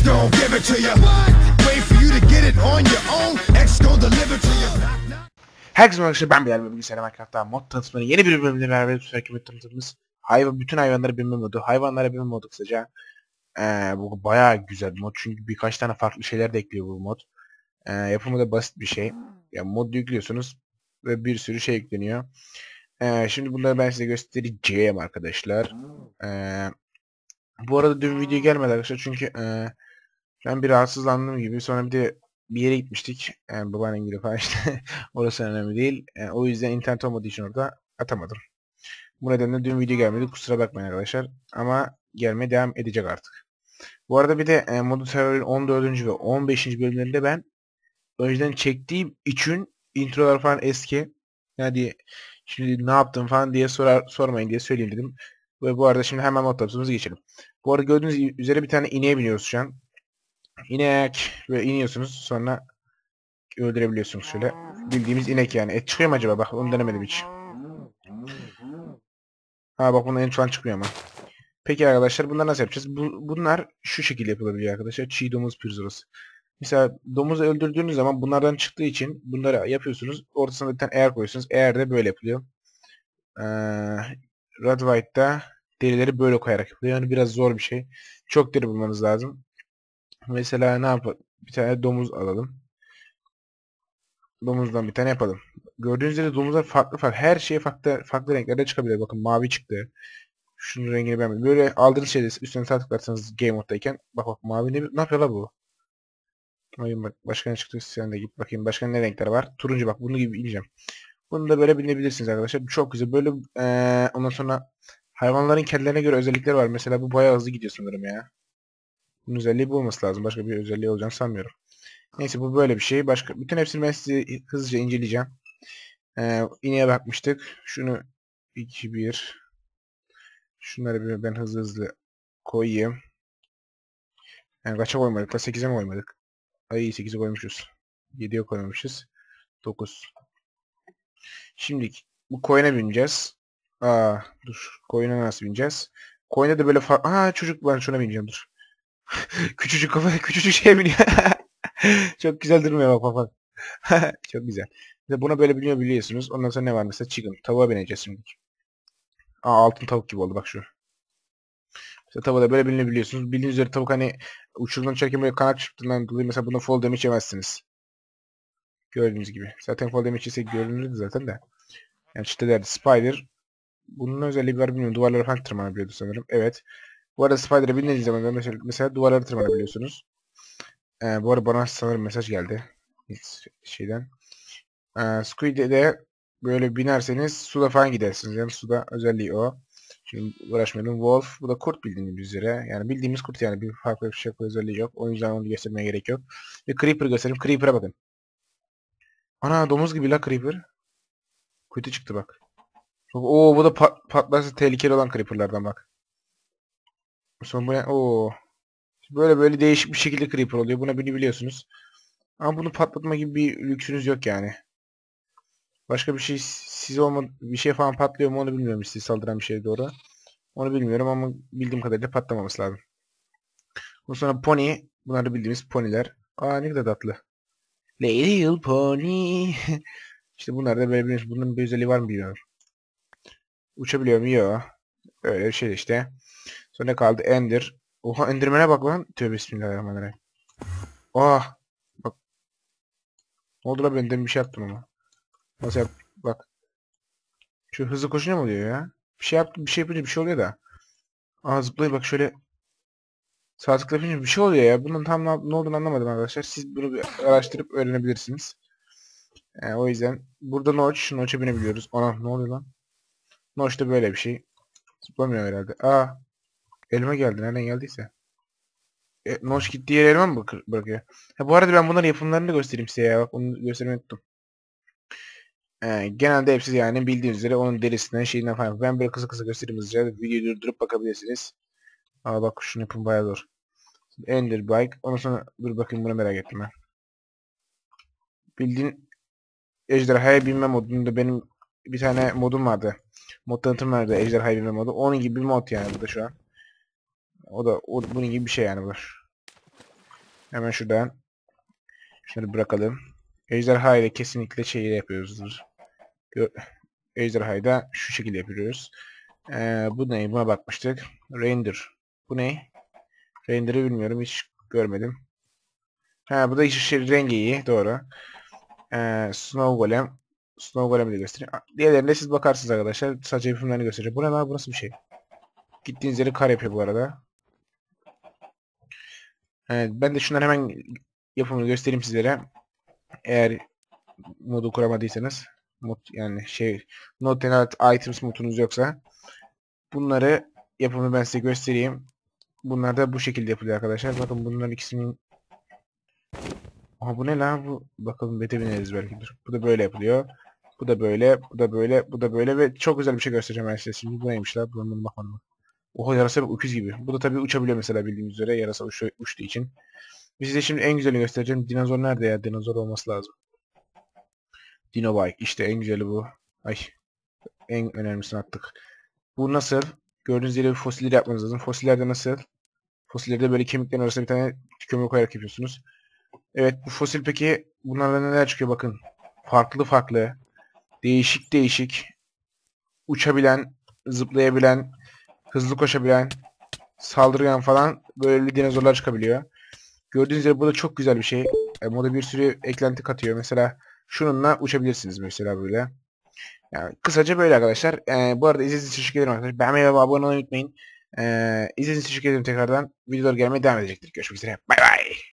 X gon'. Herkese merhaba ben Bilal ve bilgisayar Minecraft'ta mod tanıtımının yeni bir bölümünde beraber sürekli bir tanıtımımız hayvan, bütün hayvanları bilme modu, hayvanlara bilme modu kısaca. Ee, bu bayağı güzel mod çünkü birkaç tane farklı şeyler de ekliyor bu mod. Ee, yapımı da basit bir şey. Yani mod yüklüyorsunuz ve bir sürü şey yükleniyor. Ee, şimdi bunları ben size göstereceğim arkadaşlar. Ee, bu arada dün video gelmedi arkadaşlar çünkü e, ben bir rahatsızlandığım gibi sonra bir de bir yere gitmiştik. Yani babaannem gibi falan işte. Orası önemli değil. E, o yüzden internet olmadığı için orada atamadım. Bu nedenle dün video gelmedi. Kusura bakmayın arkadaşlar. Ama gelmeye devam edecek artık. Bu arada bir de e, Modu Terror'ın 14. ve 15. bölümlerinde ben önceden çektiğim için introlar falan eski. Yani şimdi ne yaptım falan diye sorar, sormayın diye söyleyeyim dedim. Ve bu arada şimdi hemen tapusumuza geçelim. Bu arada gördüğünüz üzere bir tane ineğe biniyoruz şu an. İnek ve iniyorsunuz sonra öldürebiliyorsunuz şöyle. Bildiğimiz inek yani. Et çıkıyor mu acaba? Bak onu denemedim hiç. Ha bak bundan en falan çıkmıyor ama. Peki arkadaşlar bunları nasıl yapacağız? Bu, bunlar şu şekilde yapılabiliyor arkadaşlar. Çiğ domuz pirzolası. Mesela domuzu öldürdüğünüz zaman bunlardan çıktığı için bunları yapıyorsunuz. Ortasına bir tane eğer koyuyorsunuz. Eğer de böyle yapılıyor. Ee, Red White'da derileri böyle koyarak yapılıyor. Yani biraz zor bir şey. Çok deri bulmanız lazım. Mesela ne yapalım? Bir tane domuz alalım. Domuzdan bir tane yapalım. Gördüğünüz üzere domuzlar farklı farklı. Her şey farklı farklı renklerde çıkabilir. Bakın mavi çıktı. Şunun rengini beğenmedim. Böyle aldığınız şeyde üstüne sağ tıklarsanız game moddayken bak bak mavi ne, ne yapıyor la bu? Bakayım bak başka ne çıktı? Sen de git bakayım. Başka ne renkler var? Turuncu bak bunu gibi ineceğim. Bunu da böyle binebilirsiniz arkadaşlar. Çok güzel. Böyle ee, ondan sonra hayvanların kendilerine göre özellikleri var. Mesela bu bayağı hızlı gidiyor sanırım ya. Bunun özelliği bu olması lazım. Başka bir özelliği olacağını sanmıyorum. Neyse bu böyle bir şey. Başka bütün hepsini ben size hızlıca inceleyeceğim. Ee, ineğe bakmıştık. Şunu 2 1 Şunları bir ben hızlı hızlı koyayım. Yani kaça koymadık? 8'e mi koymadık? Ay 8'e koymuşuz. 7'ye koymamışız. 9. Şimdi bu koyuna bineceğiz. Aa dur. Koyuna nasıl bineceğiz? Koyuna da böyle farklı. Aa çocuk ben şuna bineceğim dur. küçücük kafa küçücük şey biniyor. Çok güzel durmuyor bak bak. Çok güzel. Ve buna böyle biniyor biliyorsunuz. Ondan sonra ne var mesela chicken. Tavuğa bineceğiz şimdi. Aa altın tavuk gibi oldu bak şu. Mesela tavuğa böyle bilinebiliyorsunuz. Bildiğiniz üzere tavuk hani uçurumdan çekerken böyle kanat çırptığından dolayı mesela buna fall damage yemezsiniz. Gördüğünüz gibi. Zaten fall damage ise görünürdü zaten de. Yani işte derdi. Spider. Bunun özelliği var bilmiyorum. Duvarlara falan tırmanabiliyordu sanırım. Evet. Bu arada Spider'a bindiğiniz zaman mesela, mesela duvarlara tırmanabiliyorsunuz. Ee, bu arada bana sanırım mesaj geldi. Şeyden. Ee, Squid'e de böyle binerseniz suda falan gidersiniz. Yani suda özelliği o. Şimdi uğraşmayalım. Wolf. Bu da kurt bildiğiniz üzere. Yani bildiğimiz kurt yani. Bir farklı bir şey özelliği yok. O yüzden onu göstermeye gerek yok. Bir Creeper göstereyim. Creeper'a bakın. Ana domuz gibi la Creeper. Kötü çıktı bak. Oo bu da pat patlarsa tehlikeli olan Creeper'lardan bak. Sonra bu ne? Oo. Böyle böyle değişik bir şekilde Creeper oluyor. Buna bini biliyorsunuz. Ama bunu patlatma gibi bir lüksünüz yok yani. Başka bir şey siz olma bir şey falan patlıyor mu onu bilmiyorum size saldıran bir şey doğru. Onu bilmiyorum ama bildiğim kadarıyla patlamaması lazım. Bundan sonra pony. Bunlar da bildiğimiz poniler. Aa ne kadar tatlı. Little pony. işte bunlar da böyle biliyorsunuz. Bunun bir özelliği var mı bilmiyorum. Uçabiliyor mu? Yok. Öyle bir şey işte. Sonra ne kaldı? Ender. Oha Enderman'e bak lan. Tövbe bismillahirrahmanirrahim. Oh. Bak. Ne oldu la ben demin bir şey yaptım ama. Nasıl yap? Bak. Şu hızlı koşunca mı oluyor ya? Bir şey yaptım, bir şey yapınca bir şey oluyor da. Aa zıplayıp bak şöyle sağ tıkla bir şey oluyor ya. Bunun tam ne, ne olduğunu anlamadım arkadaşlar. Siz bunu bir araştırıp öğrenebilirsiniz. Yani o yüzden burada Notch, Notch'a binebiliyoruz. Ana ne oluyor lan? Notch da böyle bir şey. Zıplamıyor herhalde. Aa elma geldi. Nereden geldiyse. E, Notch gittiği yere elma mı bırakıyor? Ha, bu arada ben bunların yapımlarını göstereyim size ya. Bak onu göstermeyi unuttum. Ee, genelde hepsi yani bildiğiniz üzere onun derisinden şeyinden falan. Ben böyle kısa kısa göstereyim hızlıca. Videoyu durdurup bakabilirsiniz. Aa bak şunu yapın bayağı zor. Ender Bike. Ondan sonra dur bakayım bunu merak ettim ben. Bildiğin ejderhaya binme modunda benim bir tane modum vardı. Mod tanıtım vardı ejderhaya binme modu. Onun gibi bir mod yani bu da şu an. O da o, bunun gibi bir şey yani bu. Hemen şuradan şunları bırakalım. Ejderha ile kesinlikle şeyi yapıyoruzdur. Gö- Ejderhayı da şu şekilde yapıyoruz. Ee, bu ne? Buna bakmıştık. Render. Bu ne? Render'ı bilmiyorum. Hiç görmedim. Ha bu da işte şey, rengi iyi. Doğru. Ee, Snow Golem. Snow Golem'i de göstereyim. Diğerlerine siz bakarsınız arkadaşlar. Sadece yapımlarını göstereceğim. Bu ne lan? Bu nasıl bir şey? Gittiğiniz yeri kar yapıyor bu arada. Evet, ben de şunları hemen yapımını göstereyim sizlere. Eğer modu kuramadıysanız mod yani şey not and items modunuz yoksa bunları yapımını ben size göstereyim. Bunlar da bu şekilde yapılıyor arkadaşlar. Bakın bunların ikisinin Aha bu ne lan bu? Bakalım bete bineriz belki. Dur. Bu da böyle yapılıyor. Bu da böyle, bu da böyle, bu da böyle ve çok güzel bir şey göstereceğim ben size. Şimdi bu neymiş lan? Bunu bakmadım. Oha yarasa bir öküz gibi. Bu da tabii uçabiliyor mesela bildiğiniz üzere. Yarasa uçu, uçtuğu için. Size şimdi en güzelini göstereceğim. Dinozor nerede ya? Dinozor olması lazım. Dino Bike. İşte en güzeli bu. Ay. En önemlisini attık. Bu nasıl? Gördüğünüz yere fosilleri yapmanız lazım. Fosillerde nasıl? Fosillerde böyle kemiklerin arasına bir tane kömür koyarak yapıyorsunuz. Evet bu fosil peki bunlardan neler çıkıyor bakın. Farklı farklı. Değişik değişik. Uçabilen, zıplayabilen, hızlı koşabilen, saldırgan falan böyle dinozorlar çıkabiliyor. Gördüğünüz gibi bu da çok güzel bir şey. E, moda bir sürü eklenti katıyor. Mesela şununla uçabilirsiniz mesela böyle. Yani kısaca böyle arkadaşlar. E, bu arada izlediğiniz için teşekkür ederim arkadaşlar. Beğenmeyi ve abone olmayı unutmayın. E, izlediğiniz için teşekkür ederim tekrardan. Videolar gelmeye devam edecektir. Görüşmek üzere. Bay bay.